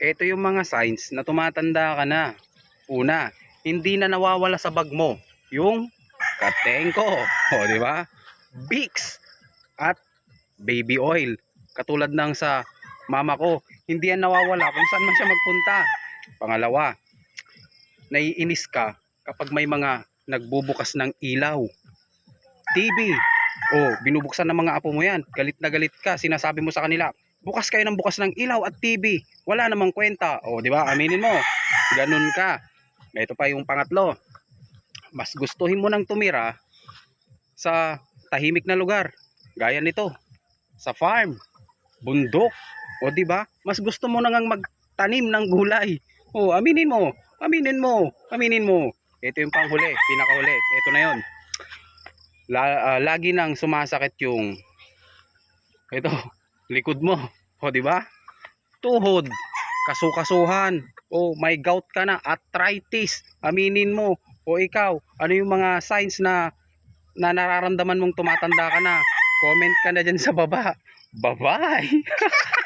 ito yung mga signs na tumatanda ka na. Una, hindi na nawawala sa bag mo yung katengko, o di ba? Vicks at baby oil. Katulad ng sa mama ko, hindi yan nawawala kung saan man siya magpunta. Pangalawa, naiinis ka kapag may mga nagbubukas ng ilaw. TV. Oh, binubuksan ng mga apo mo yan. Galit na galit ka. Sinasabi mo sa kanila, bukas kayo ng bukas ng ilaw at TV. Wala namang kwenta. Oh, di ba? Aminin mo. Ganun ka. Ito pa yung pangatlo. Mas gustuhin mo nang tumira sa tahimik na lugar. Gaya nito. Sa farm. Bundok. O di ba? Mas gusto mo nang magtanim ng gulay. Oh, aminin mo. Aminin mo. Aminin mo. Ito yung panghuli, pinakahuli. Ito na 'yon. La, ah, lagi nang sumasakit yung ito, likod mo. O di ba? Tuhod, kasukasuhan. O may gout ka na, arthritis. Aminin mo. O ikaw, ano yung mga signs na na nararamdaman mong tumatanda ka na? Comment ka na dyan sa baba. Bye-bye!